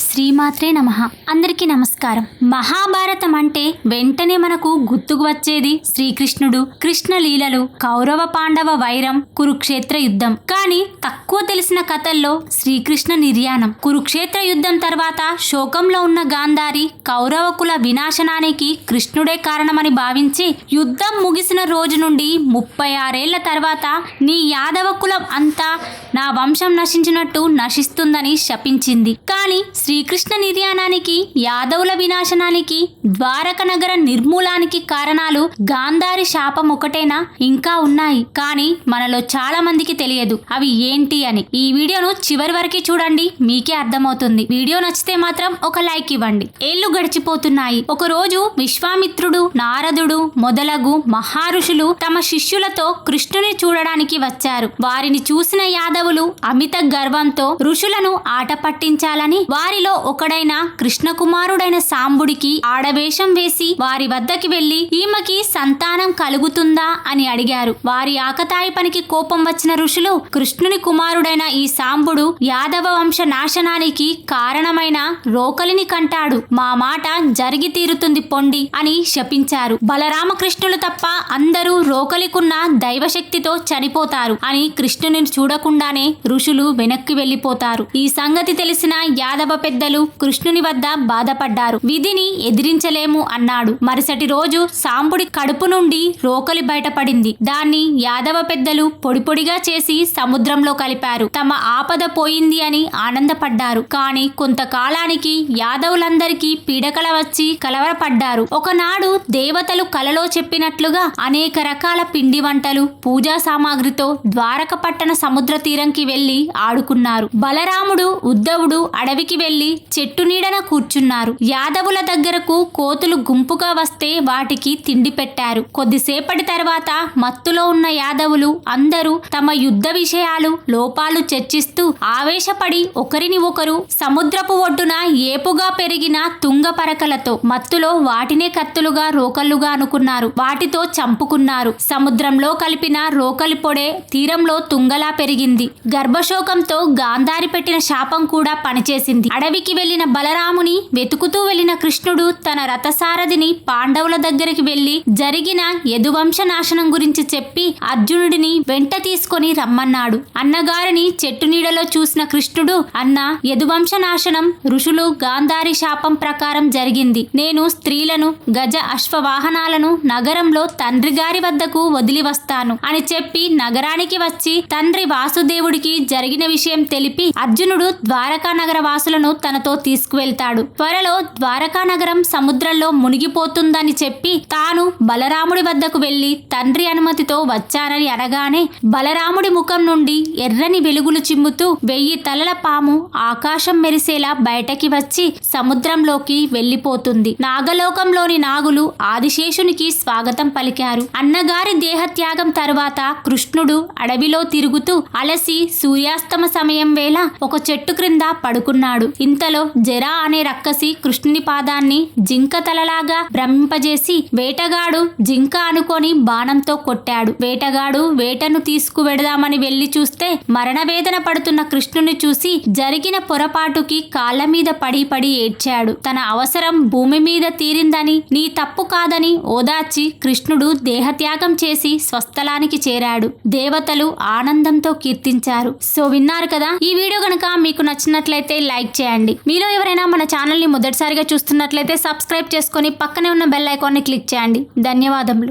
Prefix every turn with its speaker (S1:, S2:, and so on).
S1: శ్రీమాత్రే నమ. అందరికీ నమస్కారం. మహాభారతం అంటే వెంటనే మనకు గుర్తుకు వచ్చేది శ్రీకృష్ణుడు. కృష్ణ లీలలు కౌరవ పాండవ వైరం కురుక్షేత్ర యుద్ధం. కానీ తక్కువ తెలిసిన కథల్లో శ్రీకృష్ణ నిర్యాణం. కురుక్షేత్ర యుద్ధం తర్వాత శోకంలో ఉన్న గాంధారి కౌరవ కుల వినాశనానికి కృష్ణుడే కారణమని భావించి యుద్ధం ముగిసిన రోజు నుండి ముప్పై ఆరేళ్ళ తర్వాత నీ యాదవ కులం అంతా నా వంశం నశించినట్టు నశిస్తుందని శపించింది. కానీ శ్రీకృష్ణ నిర్యాణానికి యాదవుల వినాశనానికి ద్వారక నగర నిర్మూలానికి కారణాలు గాంధారి శాపం ఒకటేనా ఇంకా ఉన్నాయి. కానీ మనలో చాలా మందికి తెలియదు. అవి ఏంటి అని. ఈ వీడియోను చివరి వరకు చూడండి. మీకే అర్థమవుతుంది. వీడియో నచ్చితే మాత్రం ఒక లైక్ ఇవ్వండి. ఏళ్ళు గడిచిపోతున్నాయి. ఒకరోజు విశ్వామిత్రుడు నారదుడు మొదలగు మహారుషులు తమ శిష్యులతో కృష్ణుని చూడడానికి వచ్చారు. వారిని చూసిన యాదవులు అమిత గర్వంతో ఋషులను ఆట పట్టించాలని వారిలో ఒకడైన కృష్ణ కుమారుడైన సాంబుడికి ఆడవేషం వేసి వారి వద్దకి వెళ్ళి ఈమెకి సంతానం కలుగుతుందా అని అడిగారు. వారి ఆకతాయి పనికి కోపం వచ్చిన ఋషులు కృష్ణుని కుమారుడైన ఈ సాంబుడు యాదవ వంశ నాశనానికి కారణమైన రోకలిని కంటాడు. మా మాట జరిగి తీరుతుంది పొండి అని శపించారు. బలరామకృష్ణులు తప్ప అందరూ రోకలికున్న దైవశక్తితో చనిపోతారు అని కృష్ణుని చూడకుండానే ఋషులు వెనక్కి వెళ్ళిపోతారు ఈ సంగతి తెలిసిన యాదవ పెద్దలు కృష్ణుని వద్ద బాధపడ్డారు. విధిని ఎదిరించలేము అన్నాడు. మరుసటి రోజు సాంబుడి కడుపు నుండి రోకలి బయటపడింది. దాన్ని యాదవ పెద్దలు పొడి పొడిగా చేసి సముద్రంలో కలిపారు. తమ ఆపద పోయింది అని ఆనందపడ్డారు. కానీ కొంతకాలానికి యాదవులందరికీ పీడకల వచ్చి కలవరపడ్డారు. ఒకనాడు దేవతలు కలలో చెప్పినట్లుగా అనేక రకాల పిండి వంటలు పూజా సామాగ్రితో ద్వారక పట్టణ సముద్ర తీరంకి వెళ్ళి ఆడుకున్నారు. బలరాముడు ఉద్ధవుడు అడవికి వెళ్ళి చెట్టు నీడన కూర్చున్నారు. యాదవుల దగ్గరకు కోతులు గుంపుగా వస్తే వాటికి తిండి పెట్టారు. కొద్దిసేపటి తర్వాత మత్తులో ఉన్న యాదవులు అందరూ తమ యుద్ధ విషయాలు లోపాలు చర్చిస్తూ ఆవేశపడి ఒకరిని ఒకరు సముద్రపు ఒడ్డున ఏపుగా పెరిగిన తుంగ పరకలతో మత్తులో వాటినే కత్తులుగా రోకళ్ళుగా అనుకున్నారు. వాటితో చంపుకున్నారు. సముద్రంలో కలిపిన రోకలి పొడే తీరంలో తుంగలా పెరిగింది. గర్భశోకంతో గాంధారి పెట్టిన శాపం కూడా పనిచేసింది. అడవికి వెళ్ళిన బలరాముని వెతుకుతూ వెళ్ళిన కృష్ణుడు తన రథసారథిని పాండవుల దగ్గరికి వెళ్ళి జరిగిన యదువంశ నాశనం గురించి చెప్పి అర్జునుడిని వెంట తీసుకొని రమ్మన్నాడు. అన్నగారిని చెట్టు నీడలో చూసిన కృష్ణుడు అన్న యదువంశ నాశనం ఋషులు గాంధారి శాపం ప్రకారం జరిగింది. నేను స్త్రీలను గజ అశ్వవాహనాలను నగరంలో తండ్రి గారి వద్దకు వదిలి వస్తాను అని చెప్పి నగరానికి వచ్చి తండ్రి వాసుదేవుడికి జరిగిన విషయం తెలిపి అర్జునుడు ద్వారకా నగర వాసులను తనతో తీసుకువెళ్తాడు. త్వరలో ద్వారకా నగరం సముద్రంలో మునిగిపోతుందని చెప్పి తాను బలరాముడి వద్దకు వెళ్ళి తండ్రి అనుమతితో వచ్చానని అనగానే బలరాముడి ముఖం నుండి ఎర్రని వెలుగులు చిమ్ముతూ వెయ్యి తలల పాము ఆకాశం మెరిసేలా బయటకి వచ్చి సముద్రంలోకి వెళ్ళిపోతుంది నాగలోకంలోని నాగులు ఆదిశేషునికి స్వాగతం పలికారు. అన్నగారి దేహత్యాగం తరువాత కృష్ణుడు అడవిలో తిరుగుతూ అలసి సూర్యాస్తమ సమయం వేళ ఒక చెట్టు క్రింద పడుకున్నాడు. ఇంతలో జరా అనే రక్కసి కృష్ణుని పాదాన్ని జింక తలలాగా భ్రమింపజేసి వేటగాడు జింక అనుకొని బాణంతో కొట్టాడు. వేటగాడు వేటను తీసుకువెడదామని వెళ్ళి చూస్తే మరణవేదన పడుతున్న కృష్ణుని చూసి జరిగిన పొరపాటుకి కాళ్ళ మీద పడి పడి ఏడ్చాడు. తన అవసరం భూమి మీద తీరిందని నీ తప్పు కాదని ఓదార్చి కృష్ణుడు దేహత్యాగం చేసి స్వస్థలానికి చేరాడు. దేవతలు ఆనందంతో కీర్తించారు. సో విన్నారు కదా? ఈ వీడియో కనుక మీకు నచ్చినట్లయితే లైక్ చేయండి. మీలో ఎవరైనా మన ఛానల్ని మొదటిసారిగా చూస్తున్నట్లయితే సబ్స్క్రైబ్ చేసుకొని పక్కనే ఉన్న బెల్ ఐకాన్ని క్లిక్ చేయండి. ధన్యవాదములు.